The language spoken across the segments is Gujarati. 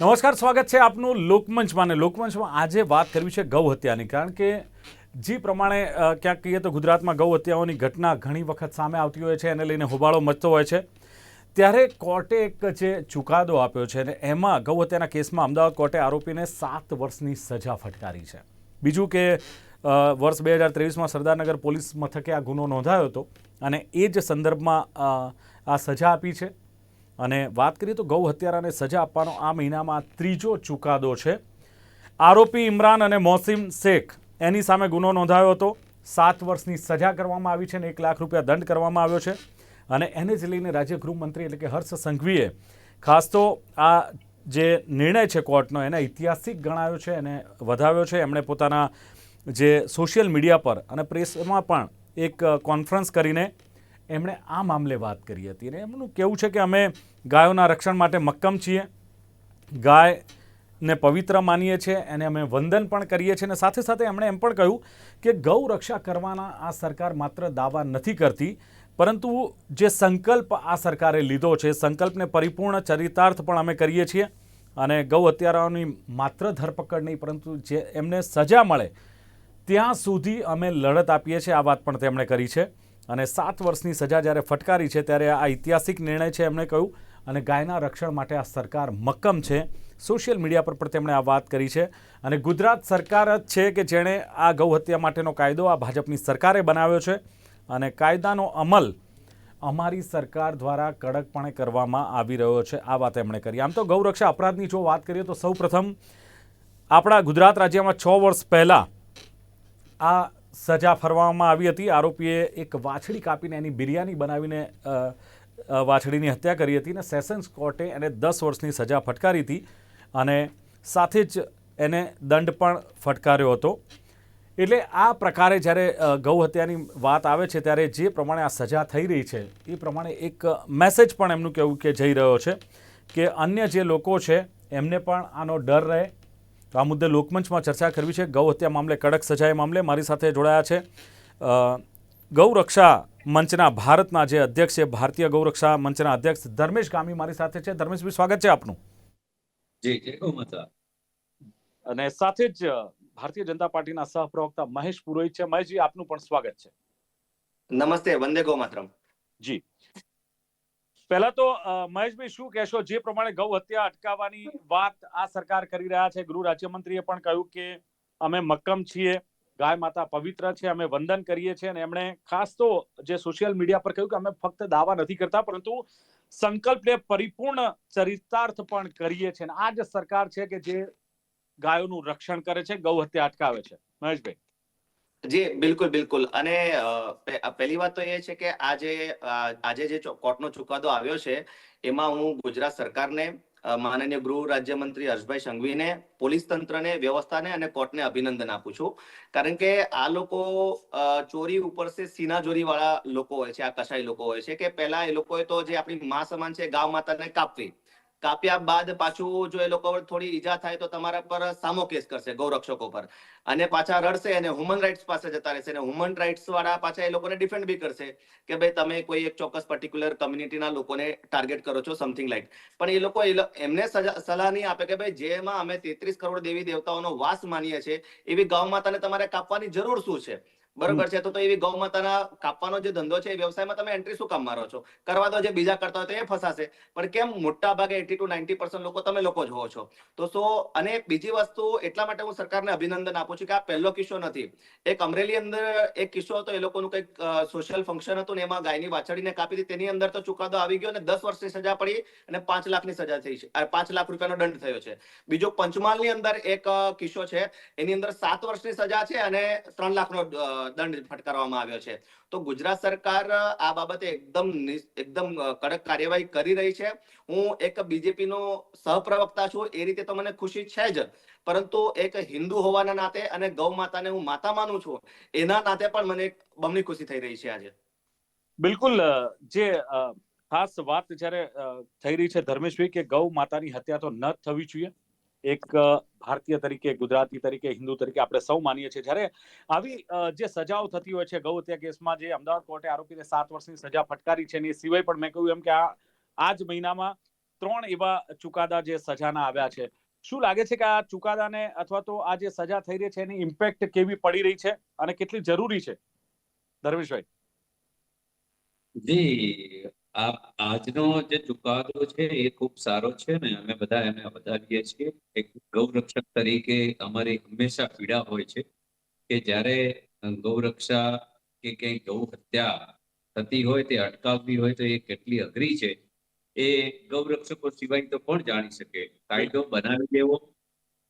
નમસ્કાર, સ્વાગત છે આપનું લોકમંચમાં. અને લોકમંચમાં આજે વાત કરવી છે ગૌ હત્યાની, કારણ કે જે પ્રમાણે ક્યાંક કહીએ તો ગુજરાતમાં ગૌ હત્યાઓની ઘટના ઘણી વખત સામે આવતી હોય છે, એને લઈને હોબાળો મચતો હોય છે. ત્યારે કોર્ટે એક જે ચુકાદો આપ્યો છે અને એમાં ગૌ હત્યાના કેસમાં અમદાવાદ કોર્ટે આરોપીને સાત વર્ષની સજા ફટકારી છે. બીજું કે વર્ષ બે હજાર ત્રેવીસમાં સરદારનગર પોલીસ મથકે આ ગુનો નોંધાયો હતો અને એ જ સંદર્ભમાં આ સજા આપી છે. અને વાત કરીએ તો ગૌ હત્યારાને સજા આપવાનો આ મહિનામાં ત્રીજો ચુકાદો છે. આરોપી ઇમરાન અને મોસીમ શેખ એની સામે ગુનો નોંધાયો હતો. સાત વર્ષની સજા કરવામાં આવી છે અને એક લાખ રૂપિયા દંડ કરવામાં આવ્યો છે. અને એને જ લઈને રાજ્ય ગૃહમંત્રી એટલે કે હર્ષ સંઘવીએ ખાસ તો આ જે નિર્ણય છે કોર્ટનો એને ઐતિહાસિક ગણાયો છે અને વધાવ્યો છે. એમણે પોતાના જે સોશિયલ મીડિયા પર અને પ્રેસમાં પણ એક કોન્ફરન્સ કરીને એમણે આ મામલે વાત કરી હતી અને એમનું કહેવું છે કે અમે ગાયોના રક્ષણ માટે મક્કમ છીએ. ગાયને પવિત્ર માનીએ છીએ એને અમે વંદન પણ કરીએ છીએ. અને સાથે સાથે એમણે એમ પણ કહ્યું કે ગૌ રક્ષા કરવાના આ સરકાર માત્ર દાવા નથી કરતી, પરંતુ જે સંકલ્પ આ સરકારે લીધો છે, સંકલ્પને પરિપૂર્ણ ચરિતાર્થ પણ અમે કરીએ છીએ. અને ગૌ હત્યારાઓની માત્ર ધરપકડ નહીં, પરંતુ જે એમને સજા મળે, ત્યાં સુધી અમે લડત આપીએ છીએ. આ વાત પણ તેમણે કરી છે. અને સાત વર્ષની સજા જ્યારે ફટકારી છે ત્યારે આ ઐતિહાસિક નિર્ણય છે એમણે કહ્યું. અને ગાયના રક્ષણ માટે આ સરકાર મક્કમ છે. સોશિયલ મીડિયા પર પણ તેમણે આ વાત કરી છે. અને ગુજરાત સરકાર જ છે કે જેણે આ ગૌ હત્યા માટેનો કાયદો આ ભાજપની સરકારે બનાવ્યો છે. અને કાયદાનો અમલ અમારી સરકાર દ્વારા કડકપણે કરવામાં આવી રહ્યો છે. આ વાત એમણે કરી. આમ તો ગૌરક્ષા અપરાધની જો વાત કરીએ તો સૌપ્રથમ આપણા ગુજરાત રાજ્યમાં છ વર્ષ પહેલાં આ સજા ફરવામાં આવી હતી. આરોપીએ એક વાછડી કાપીને એની બિરયાની બનાવીને વાછડીની હત્યા કરી હતી અને સેશન્સ કોર્ટે એને દસ વર્ષની સજા ફટકારી હતી અને સાથે જ એને દંડ પણ ફટકાર્યો હતો. એટલે આ પ્રકારે જ્યારે અ, ગૌ હત્યાની વાત આવે છે ત્યારે જે પ્રમાણે આ સજા થઈ રહી છે એ પ્રમાણે એક મેસેજ પણ એમનું કહેવું કે જઈ રહ્યો છે કે અન્ય જે લોકો છે એમને પણ આનો ડર રહે તો આ મુદ્દે લોકમંચમાં ચર્ચા કરવી છે. ગૌ હત્યા મામલે કડક સજાએ મામલે મારી સાથે જોડાયા છે. ગૌરક્ષા મંચના ભારતના જે અધ્યક્ષ છે ભારતીય ગૌરક્ષા મંચના અધ્યક્ષ ધર્મેશ ગામી મારી સાથે છે. ધર્મેશભાઈ સ્વાગત છે આપનું. જી જય અને સાથે જ ભારતીય જનતા પાર્ટીના સહપ્રવક્તા મહેશ પુરોહિત છે. મહેશજી આપનું પણ સ્વાગત છે. નમસ્તે વંદે ગૌ માતરમ. જી. પહેલા તો મહેશભાઈ શું કહેશો? જે પ્રમાણે ગૌ હત્યા અટકાવવાની વાત આ સરકાર કરી રહ્યા છે, ગૃહ રાજ્યમંત્રીએ પણ કહ્યું કે અમે મક્કમ છીએ, ગાય માતા પવિત્ર છે, અમે વંદન કરીએ છીએ અને એમણે ખાસ તો જે સોશિયલ મીડિયા પર કહ્યું કે અમે ફક્ત દાવા નથી કરતા, પરંતુ સંકલ્પને પરિપૂર્ણ ચરિતાર્થ પણ કરીએ છીએ. આ જ સરકાર છે કે જે ગાયોનું રક્ષણ કરે છે, ગૌ હત્યા અટકાવે છે. મહેશભાઈ. જી, બિલકુલ બિલકુલ. અને પહેલી વાત તો એ છે કે આજે આજે જે કોર્ટનો ચુકાદો આવ્યો છે, એમાં હું ગુજરાત સરકારને માનનીય ગૃહ રાજ્યમંત્રી હર્ષભાઈ સંઘવીને, પોલીસ તંત્રને, વ્યવસ્થાને અને કોર્ટને અભિનંદન આપું છું. કારણ કે આ લોકો ચોરી ઉપર સે સીના ચોરી વાળા લોકો હોય છે, આ કસાઈ લોકો હોય છે, કે પહેલા એ લોકોએ તો જે આપણી મા સમાન છે, ગાવ માતાને કાપવી. કાપ્યા બાદ પાછું જો એ લોકો થોડી ઈજા થાય તો તમારા પર સામો કેસ કરશે ગૌરક્ષકો પર. અને પાછા રડશે અને હ્યુમન રાઇટ્સ પાસે જતા રહેશે અને હ્યુમન રાઇટ્સ વાળા પાછા એ લોકોને ડિફેન્ડ બી કરશે કે ભાઈ તમે કોઈ એક ચોક્કસ પર્ટિક્યુલર કમ્યુનિટીના લોકોને ટાર્ગેટ કરો છો સમથિંગ લાઈક પણ એ લોકો એમને સલાહ નહીં આપે કે ભાઈ જેમાં અમે તેત્રીસ કરોડ દેવી દેવતાઓનો વાસ માનીએ છીએ, એવી ગૌ માતાને તમારે કાપવાની જરૂર શું છે? બરોબર છે? તો તો એવી ગૌ માતાના કાપવાનો જે ધંધો છે એ વ્યવસાયમાં તમે એન્ટ્રી શું કામ મારો છો? કરવા દો જે બીજા કરતા હોય તો એ ફસાશે. પણ કેમ મોટા ભાગે એટી ટુ નાઇન્ટી પર્સન્ટ લોકો તમે લોકો જ હો છો? તો સો અને બીજી વસ્તુ એટલા માટે હું સરકારને અભિનંદન આપું છું કે આ પહેલો કિસ્સો નથી. એક અમરેલી અંદર એક કિસ્સો હતો એ લોકોનું કંઈક સોશિયલ ફંક્શન હતું ને એમાં ગાયની વાછડીને કાપી હતી. તેની અંદર તો ચુકાદો આવી ગયો અને દસ વર્ષની સજા પડી અને પાંચ લાખની સજા થઈ છે. પાંચ લાખ રૂપિયાનો દંડ થયો છે. બીજો પંચમહાલની અંદર એક કિસ્સો છે. એની અંદર સાત વર્ષની સજા છે અને ત્રણ લાખનો દંડ ફટકારવામાં આવ્યો છે. તો ગુજરાત સરકાર આ બાબતે એકદમ એકદમ કડક કાર્યવાહી કરી રહી છે. હું એક બીજેપી નો સહપ્રવક્તા છું, એ રીતે તો મને ખુશી છે જ. પરંતુ એક હિન્દુ હોવાના નાતે અને ગૌ માતાને હું માતા માનું છું, એના નાતે પણ મને બમણી ખુશી થઈ રહી છે આજે. બિલકુલ જે ખાસ વાત જ્યારે થઈ રહી છે ધર્મેશભાઈ કે ગૌ માતાની હત્યા તો ન થવી જોઈએ. એક ભારતીય તરીકે, ગુજરાતી તરીકે, હિન્દુ તરીકે આપણે સૌ માનીએ છીએ. જ્યારે આવી જે સજાઓ થતી હોય છે ગૌ હત્યા કેસમાં જે અમદાવાદ કોર્ટે આરોપીને સાત વર્ષની સજા ફટકારી છે, એની સિવાય પણ મેં કહ્યું એમ કે આ આ જ મહિનામાં ત્રણ એવા ચુકાદા જે સજાના આવ્યા છે. શું લાગે છે કે આ ચુકાદાને અથવા તો આ જે સજા થઈ રહી છે, એની ઇમ્પેક્ટ કેવી પડી રહી છે અને કેટલી જરૂરી છે? ધર્મેશભાઈ. જી આ આજનો જે ચુકાદો છે એ ખૂબ સારો છે ને અમે બધા એને વધારીએ છીએ. એક ગૌરક્ષક તરીકે અમારી હંમેશા પીડા હોય છે કે જ્યારે ગૌરક્ષા કે કંઈ ગૌ હત્યા થતી હોય, તે અટકાવવી હોય, તો એ કેટલી અઘરી છે, એ ગૌરક્ષકો સિવાય તો કોણ જાણી શકે? કાયદો બનાવી દેવો,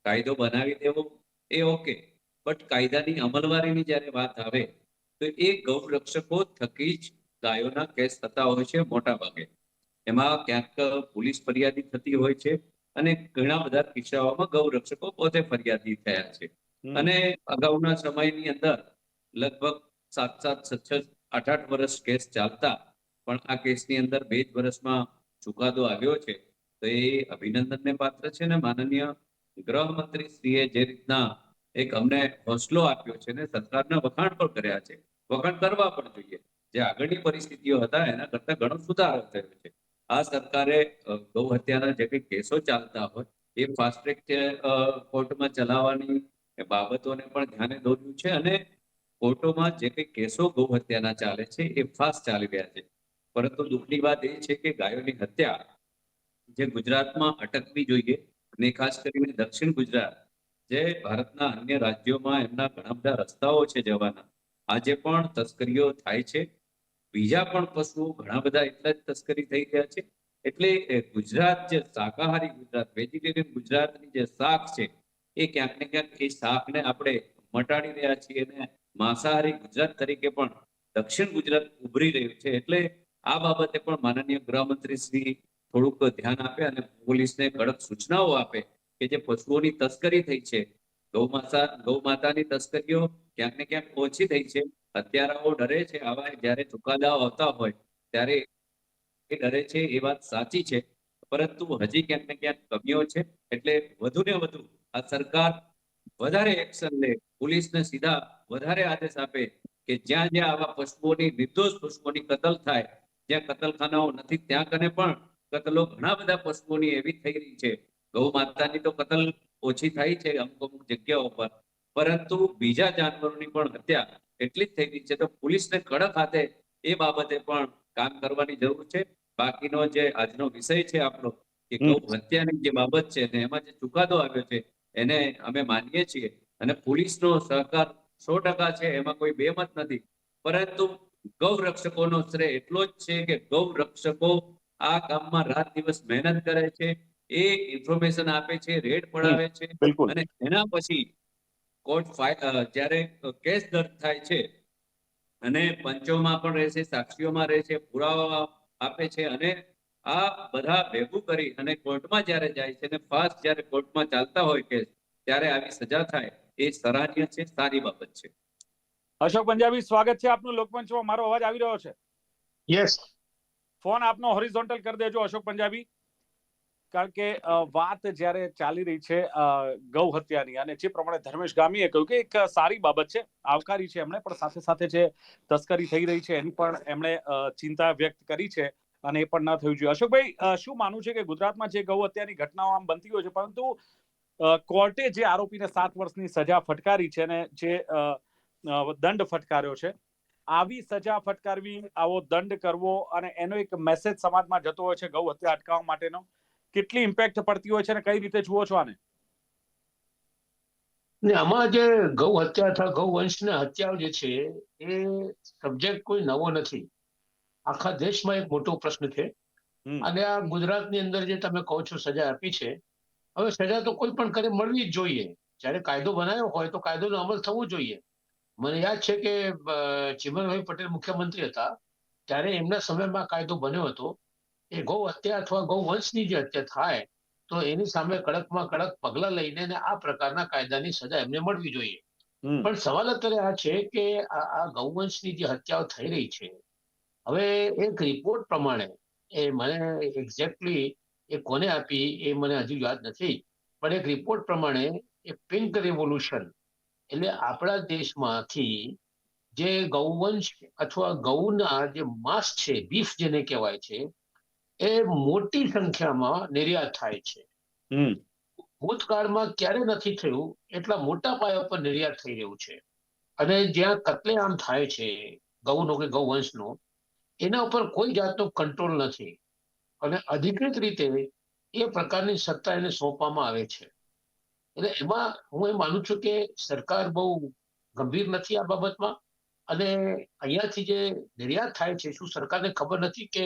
કાયદો બનાવી દેવો એ ઓકે. બટ કાયદાની અમલવારીની જ્યારે વાત આવે, તો એ ગૌરક્ષકો થકી જ ગાયોના કેસ થતા હોય છે મોટા ભાગે. એમાં ક્યાંક પોલીસ ફરિયાદી થતી હોય છે અને ઘણા બધા કિસ્સાઓમાં ગૌરક્ષકો પોતે ફરિયાદી થયા છે. અને અગાઉના સમયની અંદર લગભગ સાત સાત છ છ આઠ આઠ વર્ષ કેસ ચાલતા પણ આ કેસની અંદર બે જ વર્ષમાં ચુકાદો આવ્યો છે. તો એ અભિનંદનને પાત્ર છે ને માનનીય ગૃહમંત્રી શ્રીએ જે રીતના એક અમને હોસલો આપ્યો છે ને સરકારના વખાણ પણ કર્યા છે. વખાણ કરવા પણ જોઈએ. જે આગળની પરિસ્થિતિઓ હતા, એના કરતા ઘણો સુધારો થયો છે. આ સરકારે ગૌ હત્યાના જે કંઈ કેસો ચાલતા હોય, એ ફાસ્ટ ટ્રેક કોર્ટમાં ચલાવવાની બાબતોને પણ ધ્યાને દોર્યું છે અને કોર્ટોમાં જે કંઈ કેસો ગૌ હત્યાના ચાલે છે, એ ફાસ્ટ ચાલી રહ્યા છે. પરંતુ દુઃખની વાત એ છે કે ગાયોની હત્યા જે ગુજરાતમાં અટકવી જોઈએ, અને ખાસ કરીને દક્ષિણ ગુજરાત, જે ભારતના અન્ય રાજ્યોમાં એમના ઘણા બધા રસ્તાઓ છે જવાના, આજે પણ તસ્કરીઓ થાય છે. બીજા પણ પશુઓ ઘણા બધા એટલા જ તસ્કરી થઈ રહ્યા છે. એટલે ગુજરાત જે શાકાહારી ગુજરાત વેજીટેરિયન ગુજરાતની જે શાક છે, એ ક્યાંક ને ક્યાંક એ શાકને આપણે મટાડી રહ્યા છીએ અને માંસાહારી ગુજરાત તરીકે પણ દક્ષિણ ગુજરાત ઉભરી રહ્યું છે. એટલે આ બાબતે પણ માનનીય ગૃહમંત્રી શ્રી થોડુંક ધ્યાન આપે અને પોલીસને કડક સૂચનાઓ આપે કે જે પશુઓની તસ્કરી થઈ છે. ગૌ માતા ગૌ માતાની તસ્કરીઓ ક્યાંક ને ક્યાંક ઓછી થઈ છે. હત્યારાઓ ડરે છે, આવા જ્યારે ચુકાદાઓ આવતા હોય, ત્યારે એ ડરે છે, એ વાત સાચી છે. પરંતુ હજી ક્યાંક ને ક્યાંક કમીઓ છે, એટલે વધુ ને વધુ આ સરકાર વધારે એક્શન લે, પોલીસને સીધા વધારે આદેશ આપે કે જ્યાં જ્યાં આવા પશુઓની, નિર્દોષ પશુઓની કતલ થાય, જ્યાં કતલખાનાઓ નથી, ત્યાં કને પણ કતલો ઘણા બધા પશુઓની એવી થઈ રહી છે. ગૌ માતાની તો કતલ ઓછી થાય છે અમુક અમુક જગ્યાઓ પર. પરંતુ બીજા જાનવરોની પણ હત્યા એટલી જ થઈ ગઈ છે તો પોલીસને કડક હાથે એ બાબતે પણ કામ કરવાની જરૂર છે. બાકીનો જે આજનો વિષય છે આપણો કે ગૌ હત્યાની જે બાબત છે ને એમાં જે ચુકાદો આવ્યો છે એને અમે માનીએ છીએ અને પોલીસનો સહકાર સો ટકા છે એમાં કોઈ બેમત નથી. પરંતુ ગૌ રક્ષકોનો શ્રેય એટલો જ છે કે ગૌ રક્ષકો આ કામમાં રાત દિવસ મહેનત કરે છે એ ઇન્ફોર્મેશન આપે છે રેડ પડાવે છે અને એના પછી કોર્ટ જ્યારે કેસ દર્જ થાય છે અને પંચોમાં પણ રહેશે સાક્ષીઓમાં રહે છે પુરાવા આપે છે અને આ બધા ભેગું કરી અને કોર્ટમાં જ્યારે જાય છે અને ફાસ્ટ જ્યારે કોર્ટમાં ચાલતા હોય કેસ ત્યારે આવી સજા થાય એ સરાહનીય છે સારી બાબત છે. અશોક પંજાબી સ્વાગત છે આપનું લોકમંચમાં મારો અવાજ આવી રહ્યો છે? યસ ફોન આપનો હોરિઝોન્ટલ કરી દેજો અશોક પંજાબી. કારણ કે વાત જ્યારે ચાલી રહી છે ગૌ હત્યાની અને જે પ્રમાણે ધર્મેશ ગામીએ કહ્યું કે એક સારી બાબત છે, આવકારી છે એમણે, પણ સાથે સાથે જે તસ્કરી થઈ રહી છે એની પણ એમણે ચિંતા વ્યક્ત કરી છે અને એ પણ ન થયું જોઈએ. અશોકભાઈ શું માનવું છે કે ગુજરાતમાં જે ગૌ હત્યાની ઘટનાઓ આમ બનતી હોય છે, પરંતુ કોર્ટે જે આરોપીને સાત વર્ષની સજા ફટકારી છે અને જે દંડ ફટકાર્યો છે, આવી સજા ફટકારવી, આવો દંડ કરવો અને એનો એક મેસેજ સમાજમાં જતો હોય છે ગૌ હત્યા અટકાવવા માટેનો કેટલી ઇમ્પેક્ટ પડતી હોય છે અને કઈ રીતે જુઓ છો આને? ને આમાં જે ગૌ હત્યા અથવા ગૌ વંશની હત્યાઓ જે છે એ સબ્જેક્ટ કોઈ નવો નથી. આખા દેશમાં એક મોટો પ્રશ્ન છે. અને આ ગુજરાતની અંદર જે તમે કહો છો સજા આપી છે હવે સજા તો કોઈ પણ કરે મળવી જ જોઈએ. જ્યારે કાયદો બનાવ્યો હોય તો કાયદોનો અમલ થવો જોઈએ. મને યાદ છે કે ચિમનભાઈ પટેલ મુખ્યમંત્રી હતા. ત્યારે એમના સમયમાં કાયદો બન્યો હતો. એ ગૌ હત્યા અથવા ગૌ વંશની જે હત્યા થાય તો એની સામે કડકમાં કડક પગલા લઈને આ પ્રકારના કાયદાની સજા એમને મળવી જોઈએ. પણ સવાલ અત્યારે આ છે કે આ આ ગૌવંશની જે હત્યાઓ થઈ રહી છે હવે એક રિપોર્ટ પ્રમાણે એ મને એક્ઝેક્ટલી એ કોને આપી એ મને હજુ યાદ નથી પણ એક રિપોર્ટ પ્રમાણે એ પિંક રેવોલ્યુશન એટલે આપણા દેશમાંથી જે ગૌવંશ અથવા ગૌના જે માંસ છે બીફ જેને કહેવાય છે એ મોટી સંખ્યામાં નિર્યાત થાય છે. ભૂતકાળમાં ક્યારે નથી થયું એટલા મોટા પાયા પર નિર્યાત થઈ રહ્યું છે. અને જ્યાં કતલેઆમ થાય છે ગૌનો કે ગૌવંશનો એના ઉપર કોઈ જાતનો કંટ્રોલ નથી. અને અધિકૃત રીતે એ પ્રકારની સત્તા એને સોંપવામાં આવે છે. એટલે એમાં હું એ માનું છું કે સરકાર બહુ ગંભીર નથી આ બાબતમાં. અને અહીંયાથી જે નિર્યાત થાય છે શું સરકારને ખબર નથી કે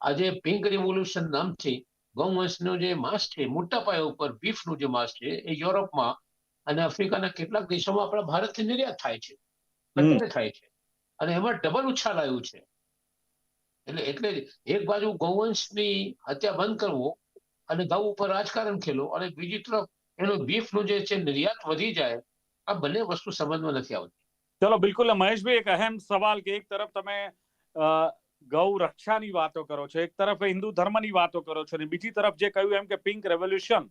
આજે પિંક રિવોલ્યુશન નામથી ગૌવંશનો જે માંસ છે મોટા પાયા ઉપર બીફનું જે માંસ છે એ યુરોપમાં અને આફ્રિકાના કેટલાક દેશોમાં આપણા ભારતથી નિર્યાત થાય છે. અત્યારે થાય છે. અને એમાં ડબલ ઉછાળ આવ્યું છે. એટલે એટલે એક બાજુ ગૌવંશની હત્યા બંધ કરવો અને ગૌ ઉપર રાજકારણ ખેલો અને બીજી તરફ એનું બીફનું જે છે નિર્યાત વધી જાય આ બંને વસ્તુ સંબંધમાં નથી આવતી. ચલો બિલકુલ. મહેશભાઈ એક અહેમ સવાલ કે એક તરફ તમે ગૌ રક્ષાની વાતો કરો છો. એક તરફ હિન્દુ ધર્મની વાતો કરો છો અને બીજી તરફ જે કહ્યું એમ કે પિંક રેવોલ્યુશન,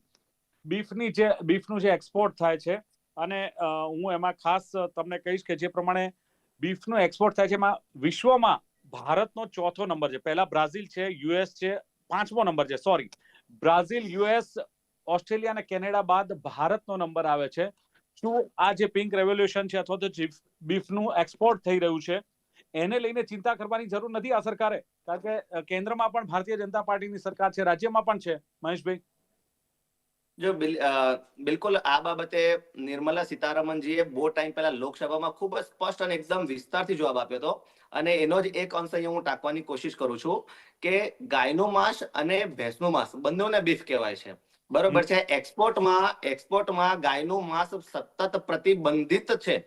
બીફની જે, બીફનું જે એક્સપોર્ટ થાય છે અને હું એમાં ખાસ તમને કહીશ કે જે પ્રમાણે બીફનું એક્સપોર્ટ થાય છે, એમાં વિશ્વમાં ભારતનો ચોથો નંબર છે. પહેલા બ્રાઝિલ છે, યુએસ છે, પાંચમો નંબર છે, સોરી. બ્રાઝિલ, યુએસ, ઓસ્ટ્રેલિયા અને કેનેડા બાદ ભારતનો નંબર આવે છે. શું આ જે પિંક રેવોલ્યુશન છે અથવા તો બીફનું એક્સપોર્ટ થઈ રહ્યું છે એને લઈને ચિંતા કરવાની જરૂર નથી આ સરકારે. કારણ કે કેન્દ્રમાં પણ ભારતીય જનતા પાર્ટીની સરકાર છે રાજ્યમાં પણ છે. મહેશભાઈ? જો બિલકુલ આ બાબતે નિર્મલા સીતારામનજીએ બહુ ટાઈમ પહેલા લોકસભામાં ખૂબ જ સ્પષ્ટ અને એકદમ વિસ્તારથી જવાબ આપ્યો હતો. અને એનો જ એક અંશ અહીંયા હું ટાંકવાની કોશિશ કરું છું કે ગાયનું માંસ અને ભેંસનું માંસ બંનેને બીફ કહેવાય છે. બરોબર છે? એક્સપોર્ટમાં એક્સપોર્ટમાં ગાયનું માંસ સતત પ્રતિબંધિત છે.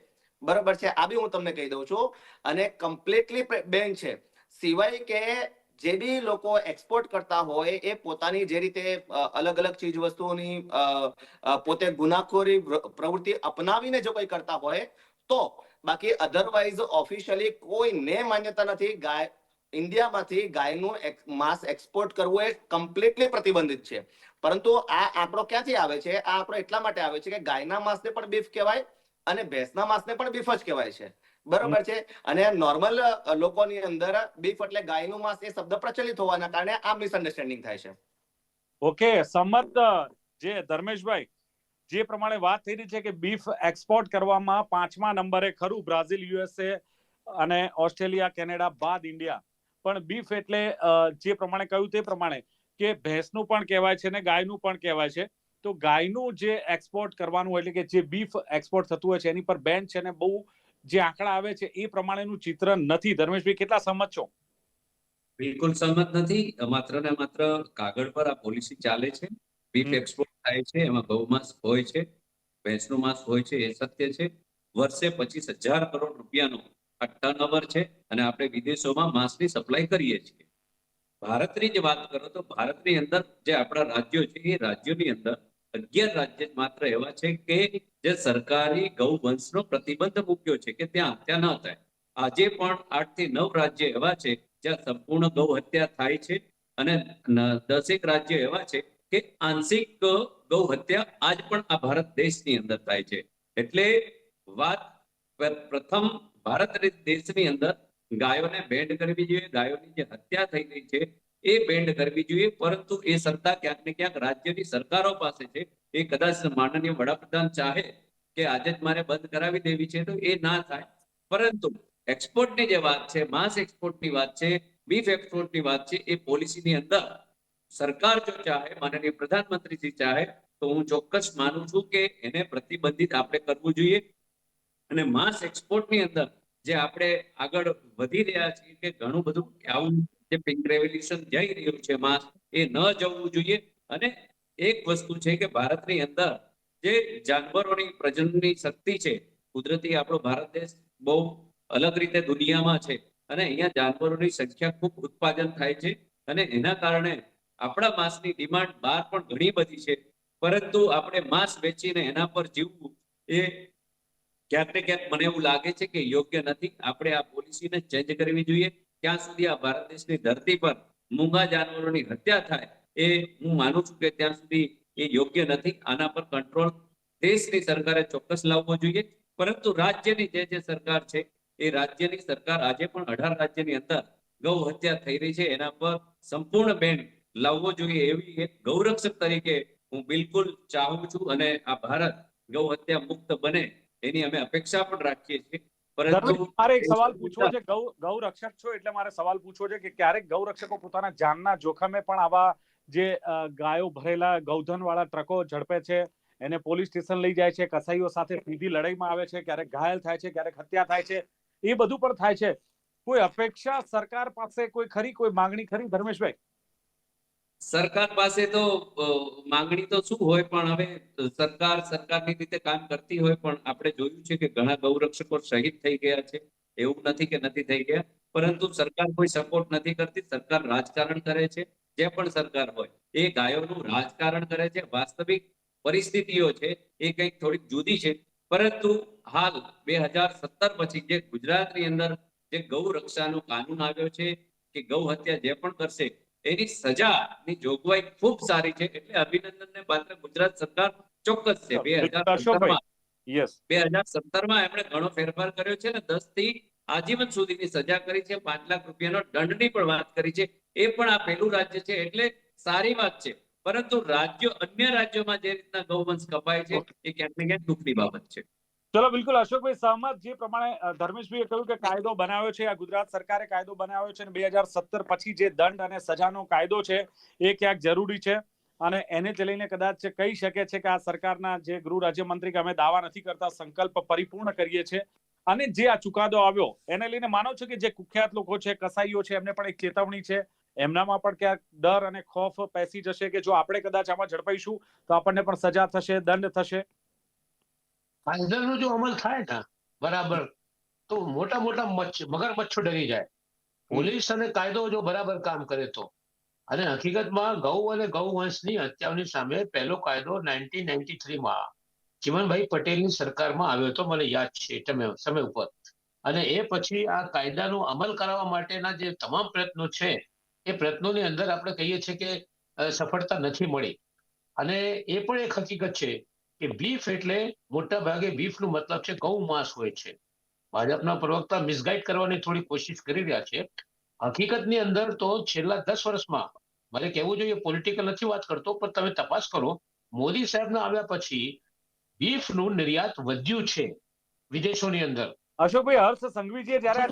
બરોબર છે? આ બી હું તમને કહી દઉં છું. અને કમ્પ્લીટલી બેન છે. સિવાય કે જે બી લોકો એક્સપોર્ટ કરતા હોય, એ પોતાની જે રીતે અલગ અલગ ચીજ વસ્તુઓની પોતે ગુનાખોરી પ્રવૃત્તિ અપનાવીને જો કોઈ કરતા હોય, તો બાકી અધરવાઇઝ ઓફિશિયલી કોઈને માન્યતા નથી. ગાય, ઇન્ડિયામાંથી ગાયનું માંસ એક્સપોર્ટ કરવું એ કમ્પ્લીટલી પ્રતિબંધિત છે. પરંતુ આ આંકડો ક્યાંથી આવે છે? આ આંકડો એટલા માટે આવે છે કે ગાયના માંસને પણ બીફ કહેવાય અને ભેંસના માંસને પણ બીફ જ કહેવાય છે. બરોબર છે? અને નોર્મલ લોકોની અંદર બીફ એટલે ગાયનું માંસ એ શબ્દ પ્રચલિત હોવાના કારણે આ મિસઅન્ડરસ્ટેન્ડિંગ થાય છે. ઓકે સમર્થ જે ધર્મેશભાઈ જે પ્રમાણે વાત થઈ રહી છે કે બીફ એક્સપોર્ટ કરવામાં પાંચમા નંબરે ખરું બ્રાઝિલ યુએસએ અને ઓસ્ટ્રેલિયા કેનેડા બાદ ઇન્ડિયા. પણ બીફ એટલે જે પ્રમાણે કહ્યું તે પ્રમાણે કે ભેંસનું પણ કહેવાય છે ને ગાયનું પણ કહેવાય છે. તો ગાયનું જે એક્સપોર્ટ કરવાનું એટલે કે જે બીફ એક્સપોર્ટ થતું હોય છે એની પર બેન છે ને બહુ જે આંકડા આવે છે એ પ્રમાણેનું ચિત્ર નથી. ધર્મેશભાઈ કેટલા સંમત છો? બિલકુલ સહમત નથી. માત્ર ને માત્ર કાગળ પર આ પોલિસી ચાલે છે. બીફ. એક્સપોર્ટ થાય છે એમાં ગૌમાંસ હોય છે ભેંસનું માંસ હોય છે એ સત્ય છે. વર્ષે પચીસ હજાર કરોડ રૂપિયાનો આ ટર્નઓવર છે અને આપણે વિદેશોમાં માંસની સપ્લાય કરીએ છીએ. ભારતની જે વાત કરો તો ભારતની અંદર જે આપણા રાજ્યો છે એ રાજ્યોની અંદર અગિયાર રાજ્ય માત્ર એવા છે કે જે સરકારી ગૌવંશનો પ્રતિબંધ મૂક્યો છે કે ત્યાં હત્યા ન થાય. આજે પણ આઠથી નવ રાજ્ય એવા છે જ્યાં સંપૂર્ણ ગૌ હત્યા થાય છે અને દસેક રાજ્ય એવા છે કે આંશિક ગૌ હત્યા આજ પણ આ ભારત દેશની અંદર થાય છે. એટલે વાત પ્રથમ ભારત દેશની અંદર ગાયોને બેન્ડ કરવી જોઈએ. ગાયોની જે હત્યા થઈ રહી છે એ બેન્ડ કરવી જોઈએ, પરંતુ એ સત્તા ક્યાંક ને ક્યાંક રાજ્યની સરકારો પાસે છે. એ કદાચ માનનીય વડાપ્રધાન ચાહે કે આજે જ મારે બંધ કરાવી દેવી છે તો એ ના થાય. પરંતુ એક્સપોર્ટની જે વાત છે માસ એક્સપોર્ટની વાત છે બીફ એક્સપોર્ટની વાત છે, એ પોલિસીની અંદર સરકાર જો ચાહે, માનનીય પ્રધાનમંત્રીજી ચાહે, તો હું ચોક્કસ માનું છું કે એને પ્રતિબંધિત આપણે કરવું જોઈએ. અને માસ એક્સપોર્ટની અંદર જે આપણે આગળ વધી રહ્યા છીએ કે ઘણું બધું આવું જે પિંક રેવલ્યુશન જઈ રહ્યું છે માસ, એ ન જવું જોઈએ. અને એક વસ્તુ છે કે ભારતની અંદર જે જાનવરોની પ્રજનનની શક્તિ છે, કુદરતી આપણો ભારત દેશ બહુ અલગ રીતે દુનિયામાં છે. અને અહીંયા જાનવરોની સંખ્યા ખૂબ ઉત્પાદન થાય છે. અને એના કારણે આપણા માંસની ડિમાન્ડ બહાર પણ ઘણી બધી છે. પરંતુ આપણે માંસ વેચીને એના પર જીવવું એ ક્યાંક ને ક્યાંક મને એવું લાગે છે કે યોગ્ય નથી. આપણે આ પોલિસીને ચેન્જ કરવી જોઈએ. ક્યાં સુધી આ ભારત દેશની ધરતી પર મૂંગા જાનવરોની હત્યા થાય એ હું માનું છું કે ત્યાં સુધી એ યોગ્ય નથી. આના પર કંટ્રોલ દેશની સરકારે ચોક્કસ લાવવો જોઈએ. પરંતુ રાજ્યની જે જે સરકાર છે, એ રાજ્યની સરકાર આજે પણ અઢાર રાજ્યની અંદર ગૌ હત્યા થઈ રહી છે. એના પર સંપૂર્ણ બેન લાવવો જોઈએ એવી એક ગૌરક્ષક તરીકે હું બિલકુલ ચાહું છું અને આ ભારત ગૌ હત્યા મુક્ત બને એની અમે અપેક્ષા પણ રાખીએ છીએ. પરંતુ મારે એક સવાલ પૂછવો છે. ગૌ ગૌ રક્ષક છો એટલે મારે સવાલ પૂછવો છે કે ક્યારેક ગૌ રક્ષકો પોતાના જાનના જોખમે પણ આવા જે ગાયો ભરેલા ગૌધન વાળા ટ્રકો ઝડપે છે એને પોલીસ સ્ટેશન લઈ જાય છે કસાઈઓ સાથે સીધી લડાઈમાં આવે છે ક્યારેક ઘાયલ થાય છે ક્યારેક હત્યા થાય છે એ બધું પણ થાય છે. કોઈ અપેક્ષા સરકાર પાસે કોઈ ખરી કોઈ માંગણી ખરી ધર્મેશભાઈ? સરકાર પાસે તો માંગણી તો શું હોય, પણ હવે સરકાર સરકારની રીતે કામ કરતી હોય, પણ આપણે જોયું છે કે ઘણા ગૌરક્ષકો શહીદ થઈ ગયા છે. એવું નથી કે નથી થઈ ગયા. પરંતુ સરકાર કોઈ સપોર્ટ નથી કરતી. સરકાર રાજકારણ કરે છે. જે પણ સરકાર હોય, એ ગાયોનું રાજકારણ કરે છે. વાસ્તવિક પરિસ્થિતિઓ છે, એ કંઈક થોડીક જુદી છે. પરંતુ હાલ બે હજાર સત્તર પછી જે ગુજરાતની અંદર જે ગૌ રક્ષાનો કાનૂન આવ્યો છે, કે ગૌ હત્યા જે પણ કરશે એની સજાની જોગવાઈ ખૂબ સારી છે. એટલે અભિનંદનને પાત્ર ગુજરાત સરકાર ચોક્કસ છે. બે હજાર. યસ બે હજાર સત્તરમાં એમણે ઘણો ફેરફાર કર્યો છે ને દસથી આજીવન સુધીની સજા કરી છે. પાંચ લાખ રૂપિયાનો દંડની પણ વાત કરી છે. એ પણ આ પહેલું રાજ્ય છે. એટલે સારી વાત છે. પરંતુ રાજ્યો અન્ય રાજ્યોમાં જે રીતના ગૌવંશ કપાય છે એ ક્યાંક ને ક્યાંક દુઃખની બાબત છે. ચલો, બિલકુલ અશોકભાઈ, સહમત. જે પ્રમાણે ધર્મેશભાઈએ કહ્યું કે કાયદો બનાવ્યો છે, આ ગુજરાત સરકારે કાયદો બનાવ્યો છે અને બે હજાર સત્તર પછી જે દંડ અને સજાનો કાયદો છે, એ ક્યાંક જરૂરી છે. અને એને જ લઈને કદાચ કહી શકે છે કે આ સરકારના જે ગૃહ રાજ્યમંત્રી કે અમે દાવા નથી કરતા, સંકલ્પ પરિપૂર્ણ કરીએ છીએ. અને જે આ ચુકાદો આવ્યો, એને લઈને માનો છો કે જે કુખ્યાત લોકો છે, કસાઈઓ છે, એમને પણ એક ચેતવણી છે. એમનામાં પણ ક્યાંક ડર અને ખોફ પેસી જશે કે જો આપણે કદાચ આમાં ઝડપાઈશું, તો આપણને પણ સજા થશે, દંડ થશે. કાયદાનો જો અમલ થાય ને બરાબર તો મોટા મોટા મચ્છ મગરમચ્છો ડરી જાય. પોલીસ અને કાયદો જો બરાબર કામ કરે તો. અને હકીકતમાં ગૌ અને ગૌવંશની હત્યાઓની સામે પહેલો કાયદો નાઇન્ટીન નાઇન્ટી થ્રીમાં ચિમનભાઈ પટેલની સરકારમાં આવ્યો હતો મને યાદ છે તમે સમય ઉપર. અને એ પછી આ કાયદાનો અમલ કરાવવા માટેના જે તમામ પ્રયત્નો છે એ પ્રયત્નોની અંદર આપણે કહીએ છીએ કે સફળતા નથી મળી. અને એ પણ એક હકીકત છે કે બીફ એટલે મોટા ભાગે બીફનું મતલબ છે ગૌ માંસ હોય છે. ભાજપના પ્રવક્તા મિસગાઈડ કરવાની થોડી કોશિશ કરી રહ્યા છે. હકીકતની અંદર તો છેલ્લા દસ વર્ષમાં મારે કહેવું જોઈએ પોલિટિકલ નથી વાત કરતો પણ તમે તપાસ કરો મોદી સાહેબના આવ્યા પછી બીફનું નિર્યાત વધ્યું છે વિદેશોની અંદર. અશોકભાઈ હર્ષ સંઘવીજીએ જ્યારે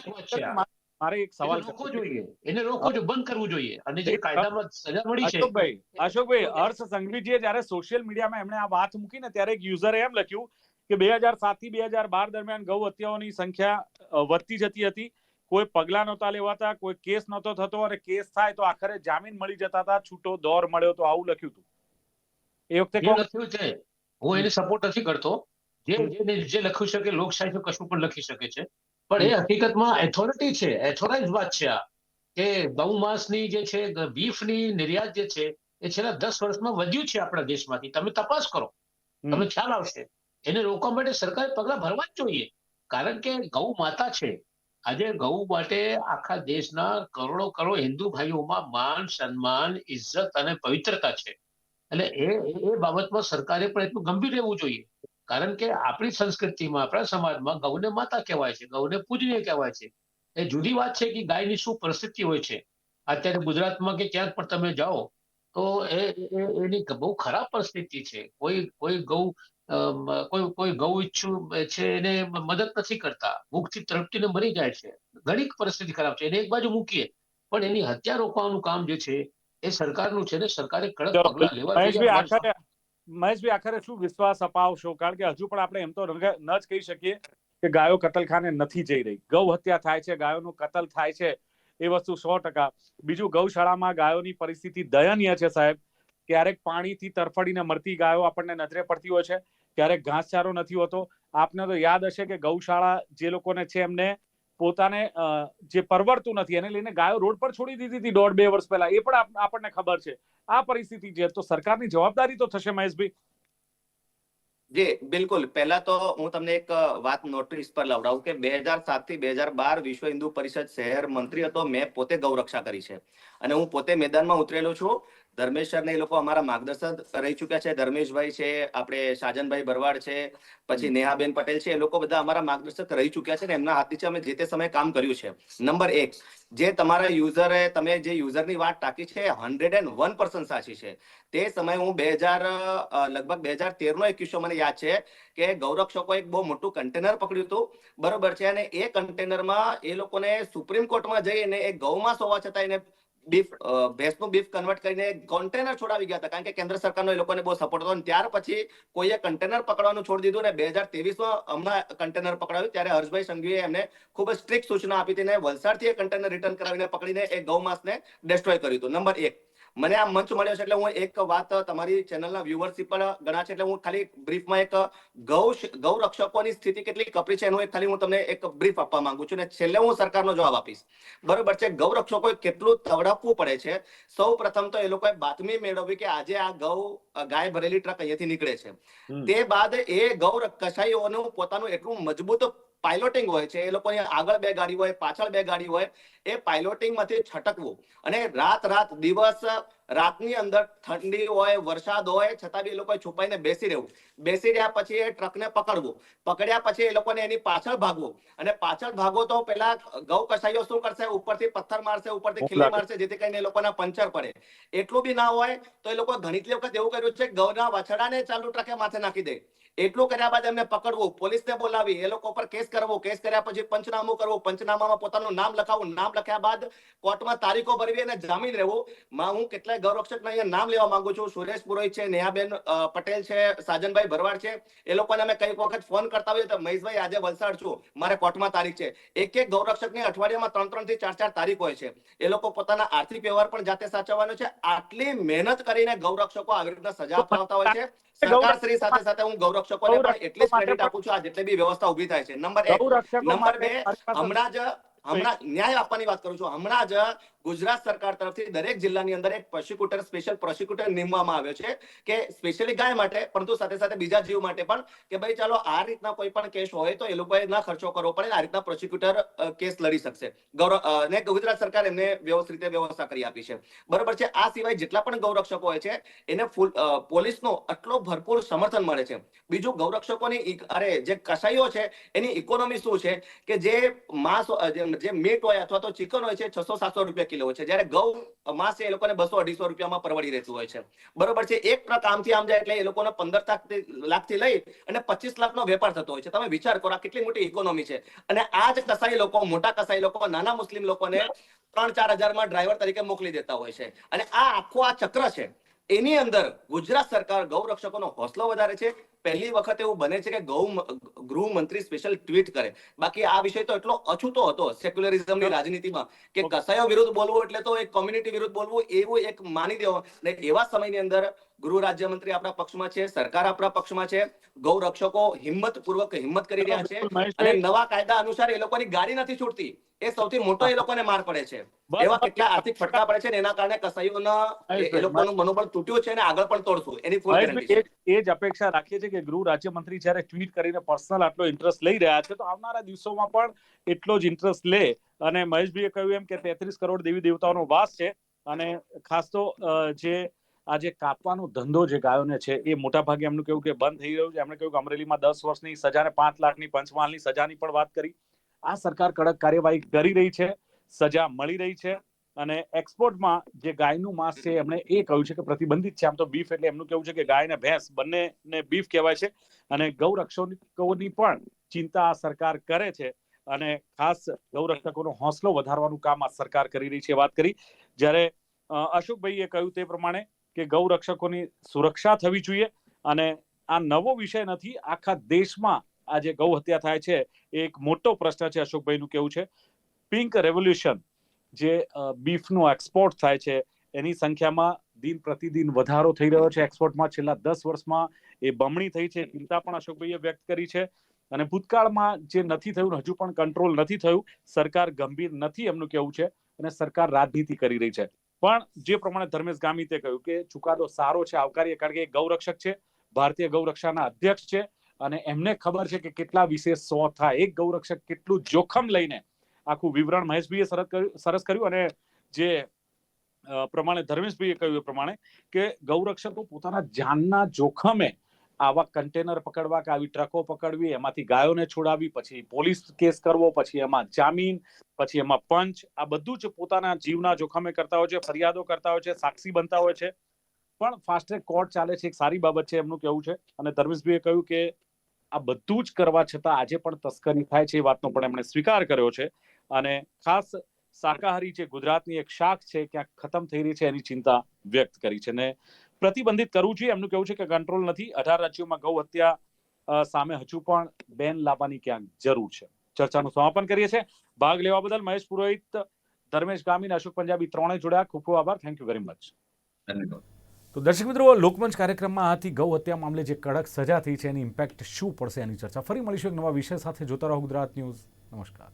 મારે એક સવાલ રોકવો જોઈએ. એને રોકવો જોઈએ બંધ કરવું જોઈએ. અને જે કાયદામાં સજા મળી છે. અશોકભાઈ અશોકભાઈ હર્ષ સંઘવીજીએ જ્યારે સોશિયલ મીડિયામાં એમણે આ વાત મૂકી ને ત્યારે એક યુઝરે એમ લખ્યું કે બે હજાર સાતથી બે હજાર બાર દરમિયાન ગૌ હત્યાઓની સંખ્યા વધતી જતી હતી. કોઈ પગલા નહોતા લેવાતા કોઈ કેસ નહોતો થતો અને કેસ થાય તો આખરે જામીન મળી જતા હતા છૂટો દોર મળ્યો તો આવું લખ્યું હતું. એ વખતે કોણ- લખ્યું છે. હું એને સપોર્ટ નથી કરતો. જે જે જે લખ્યું છે કે લોકશાહી કશું પણ લખી શકે છે. પણ એ હકીકતમાં એથોરિટી છે એથોરાઇઝ વાત છે આ. કે ગૌમાંસની જે છે બીફની નિર્યાત જે છે એ છેલ્લા દસ વર્ષમાં વધ્યું છે આપણા દેશમાંથી. તમે તપાસ કરો. તમને ખ્યાલ આવશે. એને રોકવા માટે સરકારે પગલા ભરવા જ જોઈએ. કારણ કે ગૌ માતા છે. આજે ગૌ માટે આખા દેશના કરોડો કરોડો હિન્દુ ભાઈઓમાં માન સન્માન ઇજ્જત અને પવિત્રતા છે. એટલે એ એ- એ બાબતમાં સરકારે પણ એટલું ગંભીર રહેવું જોઈએ. કારણ કે આપણી સંસ્કૃતિમાં આપણા સમાજમાં ગૌને માતા કહેવાય છે ગૌને પૂજનીય કહેવાય છે. એ જુદી વાત છે કે ગાયની શું પરિસ્થિતિ હોય છે. અત્યારે ગુજરાતમાં કે ક્યાંક પણ તમે જાઓ તો એ એની બહુ ખરાબ પરિસ્થિતિ છે. કોઈ કોઈ ગૌ કોઈ કોઈ ગૌ ઈચ્છુ છે એને મદદ નથી કરતા. ભૂખથી તરપટીને મરી જાય છે. ઘણી પરિસ્થિતિ ખરાબ છે. એને એક બાજુ મૂકીએ પણ એની હત્યા રોકવાનું કામ જે છે એ સરકારનું છે ને સરકારે કડક પગલાં લેવા મહેશભાઈ આખરે શું વિશ્વાસ અપાવશો? કારણ કે હજુ પણ આપણે એમ તો ન જ કહી શકીએ કે ગાયો કતલખાને નથી જઈ રહી. ગૌ હત્યા થાય છે, ગાયોનું કતલ થાય છે એ વસ્તુ સો ટકા. બીજું, ગૌશાળામાં ગાયોની પરિસ્થિતિ દયનીય છે સાહેબ. ક્યારેક પાણીથી તરફડીને મરતી ગાયો આપણને નજરે પડતી હોય છે, ક્યારેક ઘાસચારો નથી હોતો. આપને તો યાદ હશે કે ગૌશાળા જે લોકોને છે એમને પોતાને જે પરવડતું નથી, એને લઈને ગાયો રોડ પર છોડી દીધી હતી દોઢ બે વર્ષ પહેલા. એ પણ આપણને ખબર છે. આ પરિસ્થિતિ છે તો સરકારની જવાબદારી તો થશે, મહેશભાઈ? જી, બિલકુલ. પહેલા તો હું તમને એક વાત નોટિસ પર લવડાવું કે બે હજાર સાતથી બે હજાર બાર વિશ્વ હિન્દુ પરિષદ શહેર મંત્રી હતો, મેં પોતે ગૌરક્ષા કરી છે. અને હું પોતે મેદાનમાં ઉતરેલો છું. ધર્મેશ સર ને એ લોકો અમારા માર્ગદર્શક રહી ચુક્યા છે. ધર્મેશભાઈ છે આપણે સાજનભાઈ ભરવાડ છે પછી નેહાબેન પટેલ છે એ લોકો બધા અમારા માર્ગદર્શક રહી ચુક્યા છે ને એમના હાથ નીચે અમે જે તે સમયે કામ કર્યું છે. નંબર એક જે તમારા યુઝરે તમે જે યુઝરની વાત ટાંકી છે હંડ્રેડ એન્ડ વન પર્સન્ટ સાચી છે. તે સમયે હું બે હજાર લગભગ બે હજાર તેર નો એક કિસ્સો મને યાદ છે કે ગૌરક્ષકો એક બહુ મોટું કન્ટેનર પકડ્યું હતું. બરોબર છે અને એ કન્ટેનરમાં એ લોકોને સુપ્રીમ કોર્ટમાં જઈને એ ગૌમાં સોવા છતાં એને બીફ ભેંસનું બીફ કન્વર્ટ કરીને કન્ટેનર છોડાવી ગયા હતા. કારણ કે કેન્દ્ર સરકારનો એ લોકોને બહુ સપોર્ટ હતો. અને ત્યાર પછી કોઈએ કન્ટેનર પકડવાનું છોડી દીધું ને બે હજાર ત્રેવીસમાં હમણાં કન્ટેનર પકડાયું. ત્યારે હર્ષભાઈ સંઘવીએ એમને ખૂબ જ સ્ટ્રિક્ટ સૂચના આપી હતી ને વલસાડથી એ કન્ટેનર રિટર્ન કરાવીને પકડીને એ ગૌ માસને ડેસ્ટ્રોય કર્યું હતું. નંબર એક. મને આ મંચ મળ્યો છે એટલે હું એક વાત તમારી ચેનલના વ્યુઅરશિપ પર ગણા છે એટલે હું ખાલી બ્રીફમાં એક ગૌ ગૌ રક્ષકોની સ્થિતિ કેટલી કપરી છે એનું એક ખાલી હું તમને એક બ્રીફ આપવા માંગુ છું અને છેલ્લે હું સરકારનો જવાબ આપીશ. બરોબર છે ગૌ રક્ષકોએ કેટલું તવડપવું પડે છે? સૌ પ્રથમ તો એ લોકોએ બાતમી મેળવવી કે આજે આ ગૌ ગાય ભરેલી ટ્રક અહીંયાથી નીકળે છે. તે બાદ એ ગૌ કસાઈઓનું પોતાનું એટલું મજબૂત પાયલોટિંગ હોય છે એ લોકોની આગળ બે ગાડી હોય પાછળ બે ગાડી હોય એ પાયલોટિંગમાંથી છટકવું. અને રાત રાત દિવસ રાતની અંદર ઠંડી હોય વરસાદ હોય છતાં બી એ લોકોએ છુપાઈને બેસી રહેવું. બેસી રહ્યા પછી એ ટ્રકને પકડવું. પકડ્યા પછી એ લોકોને એની પાછળ ભાગવું. અને પાછળ ભાગો તો પેલા ગૌ કસાઈઓ શું કરશે? ઉપરથી પથ્થર મારશે ઉપરથી ખીલી મારશે જેથી કરીને એ લોકોના પંચર પડે. એટલું બી ના હોય તો એ લોકો ઘણી વખત એવું કર્યું છે ગૌના વાછડાને ચાલુ ટ્રકે માથે નાખી દે. એટલું કર્યા બાદ એમને પકડવું. પોલીસને બોલાવી. એ લોકો પર કેસ કરવો. કેસ કર્યા પછી પંચનામું કરવું. પંચનામામાં પોતાનું નામ લખાવવું નામ લખ્યા બાદ કોર્ટમાં તારીખો ભરવી અને જામીન રહેવું. માં હું કેટલાય ગૌરક્ષકના અહીંયા નામ લેવા માંગુ છું. સુરેશ પુરોહિત છે, નેહાબેન પટેલ છે, સાજનભાઈ ભરવાડ છે. એ લોકોને અમે કંઈક વખત ફોન કરતા હોઈએ તો મહેશભાઈ આજે વલસાડ છું. મારે કોર્ટમાં તારીખ છે. એક એક ગૌરક્ષકની અઠવાડિયામાં ત્રણ ત્રણથી ચાર ચાર તારીખ હોય છે. એ લોકો પોતાના આર્થિક વ્યવહાર પણ જાતે સાચવવાનો છે. આટલી મહેનત કરીને ગૌરક્ષકો આવી રીતના સજા અપાવતા હોય છે. સરકાર શ્રી સાથે સાથે હું ગૌરક્ષકોને પણ એટલી જ ક્રેડિટ આપું છું આ જેટલી બી વ્યવસ્થા ઊભી થાય છે. નંબર એક નંબર બે, હમણાં જ હમણાં ન્યાય આપવાની વાત કરું છું. હમણાં જ ગુજરાત સરકાર તરફથી દરેક જિલ્લાની અંદર એક પ્રોસિક્યુટર સ્પેશિયલ પ્રોસિક્યુટર નિમવામાં આવ્યો છે કે સ્પેશિયલી ગાય માટે પરંતુ સાથે સાથે બીજા જીવ માટે પણ કે ભાઈ ચાલો આ રીતના કોઈ પણ કેસ હોય તો એ લોકોએ ના ખર્ચો કરવો પડે આ રીતના પ્રોસિક્યુટર કેસ લડી શકશે. ગૌરવ અ, ને ગુજરાત સરકાર એમને વ્યવસ્થિત રીતે વ્યવસ્થા કરી આપી છે. બરોબર છે? આ સિવાય જેટલા પણ ગૌરક્ષકો હોય છે એને ફૂલ પોલીસનો આટલો ભરપૂર સમર્થન મળે છે. બીજું ગૌરક્ષકોની અરે જે કસાઈઓ છે એની ઇકોનોમી શું છે કે જે માંસ જે મીટ હોય અથવા તો ચિકન હોય છે, છસો સાતસો રૂપિયા કિલો હોય છે. જ્યારે ઘઉં માંસ એ લોકોને બસો અઢીસો રૂપિયામાં પરવડી રહેતું હોય છે. બરોબર છે? એક ટ્રક આમથી આમ જાય એટલે એ લોકોને પંદર લાખથી લઈ અને પચીસ લાખનો વેપાર થતો હોય છે. તમે વિચાર કરો કેટલી મોટી ઇકોનોમી છે. અને આ જ કસાઈ લોકો, મોટા કસાઈ લોકો, નાના મુસ્લિમ લોકોને ત્રણ ચાર હજારમાં ડ્રાઈવર તરીકે મોકલી દેતા હોય છે. અને આ આખું આ ચક્ર છે. એની અંદર ગુજરાત સરકાર ગૌ રક્ષકોનો હોસલો વધારે છે. પહેલી વખત એવું બને છે કે ગૌ મંત્રી સ્પેશિયલ ટ્વીટ કરે. બાકી આ વિષય તો એટલો અછૂતો હતો સેક્યુલરિઝમની રાજનીતિમાં કે કસાયો વિરુદ્ધ બોલવું એટલે તો એક કોમ્યુનિટી વિરુદ્ધ બોલવું એવું એક માની દેવો. ને એવા સમયની અંદર ગૃહ રાજ્યમંત્રી આપણા પક્ષમાં છે સરકાર આપણા પક્ષમાં છે ગૌ રક્ષકો હિંમત પૂર્વક હિંમત કરી રહ્યા છે અને નવા કાયદા અનુસાર એ લોકોની ગાડી નથી છૂટતી. એ સૌથી મોટો એ લોકોને માર પડે છે. એવા કેટલા આર્થિક ફટકા પડે છે એના કારણે કસાઈઓના એ- લોકોનું મનોબળ તૂટ્યું છે અને આગળ પણ તોડશું. એની એ જ અપેક્ષા રાખીએ છીએ કે ગૃહ રાજ્યમંત્રી જ્યારે ટ્વીટ કરીને પર્સનલ આટલો ઇન્ટરેસ્ટ લઈ રહ્યા છે, તો આવનારા દિવસોમાં પણ એટલો જ ઇન્ટરેસ્ટ લે. અને મહેશભાઈએ કહ્યું એમ કે તેત્રીસ કરોડ દેવી દેવતાઓનો વાસ છે. અને ખાસ તો જે આ જે કાપવાનો ધંધો જે ગાયોને છે, એ મોટા ભાગે એમનું કેવું કે બંધ થઈ રહ્યું છે. એમણે કહ્યું કે અમરેલીમાં દસ વર્ષની સજાને પાંચ લાખની પંચમહાલની સજાની પણ વાત કરી. આ સરકાર કડક કાર્યવાહી કરી રહી છે. સજા મળી રહી છે. અને એક્સપોર્ટમાં જે ગાયનું માંસ છે, એમણે એ કહ્યું છે કે પ્રતિબંધિત છે. આમ તો બીફ એટલે એમનું કેવું છે કે ગાય અને ભેંસ, બંનેને બીફ કહેવાય છે. અને ગૌરક્ષકોની પણ ચિંતા આ સરકાર કરે છે અને ખાસ ગૌરક્ષકોનો હોંસલો વધારવાનું કામ આ સરકાર કરી રહી છે. વાત કરી. જ્યારે અશોકભાઈએ કહ્યું તે પ્રમાણે કે ગૌરક્ષકોની સુરક્ષા થવી જોઈએ અને આ નવો વિષય નથી, આખા દેશમાં આ જે ગૌ હત્યા થાય છે, એ એક મોટો પ્રશ્ન છે અશોકભાઈનું કેવું છે. પિંક રેવોલ્યુશન જે બીફનો એક્સપોર્ટ થાય છે, એની સંખ્યામાં દિન પ્રતિદિન વધારો થઈ રહ્યો છે. એક્સપોર્ટમાં છેલ્લા દસ વર્ષમાં એ બમણી થઈ છે. ચિંતા પણ અશોકભાઈએ વ્યક્ત કરી છે. અને ભૂતકાળમાં જે નથી થયું, હજુ પણ કંટ્રોલ નથી થયું, સરકાર ગંભીર નથી એમનું કહેવું છે અને સરકાર રાજનીતિ કરી રહી છે. પણ જે પ્રમાણે ધર્મેશ ગામિતે કહ્યું કે ચુકાદો સારો છે, આવકારીએ કારણ કે એ ગૌરક્ષક છે, ભારતીય ગૌરક્ષાના અધ્યક્ષ છે અને એમને ખબર છે કે કેટલા વિશેષ સો થાય. એક ગૌરક્ષક કેટલું જોખમ લઈને આખું વિવરણ મહેશભાઈએ સરસ કર્યું અને જે પ્રમાણે ધર્મેશભાઈએ કહ્યું એ પ્રમાણે કે ગૌરક્ષકો પોતાના જાનના જોખમે આવા કન્ટેનર પકડવા કે આવી ટ્રકો પકડવી, એમાંથી ગાયોને છોડાવી, પછી પોલીસ કેસ કરવો, પછી એમાં જામીન, પછી એમાં પંચ, આ બધું જ પોતાના જીવના જોખમે કરતા હોય છે, ફરિયાદો કરતા હોય છે, સાક્ષી બનતા હોય છે. પણ ફાસ્ટ ટ્રેક કોર્ટ ચાલે છે, એક સારી બાબત છે એમનું કેવું છે. અને ધર્મેશભાઈએ કહ્યું કે આ બધું જ કરવા છતાં આજે પણ તસ્કરી થાય છે એ વાતનો પણ એમણે સ્વીકાર કર્યો છે. અને ખાસ શાકાહારી જે ગુજરાતની એક શાક છે ક્યાંક ખતમ થઈ રહી છે એની ચિંતા વ્યક્ત કરી છે. ને પ્રતિબંધિત કરવું જોઈએ એમનું કહેવું છે કે કંટ્રોલ નથી. અઢાર રાજ્યોમાં ગૌ હત્યા સામે હજુ પણ બેન લાવવાની ક્યાંક જરૂર છે. ચર્ચાનું સમાપન કરીએ છીએ. ભાગ લેવા બદલ મહેશ પુરોહિત ધર્મેશ ગામી અને અશોક પંજાબી ત્રણે જોડ્યા. ખૂબ ખૂબ આભાર. થેન્ક યુ વેરી મચ ધન્યવાદ. તો દર્શક મિત્રો લોકમંચ કાર્યક્રમમાં આથી ગૌ હત્યા મામલે જે કડક સજા થઈ છે એની ઇમ્પેક્ટ શું પડશે એની ચર્ચા ફરી મળીશું એક નવા વિષય સાથે. જોતા રહો ગુજરાત ન્યૂઝ. નમસ્કાર.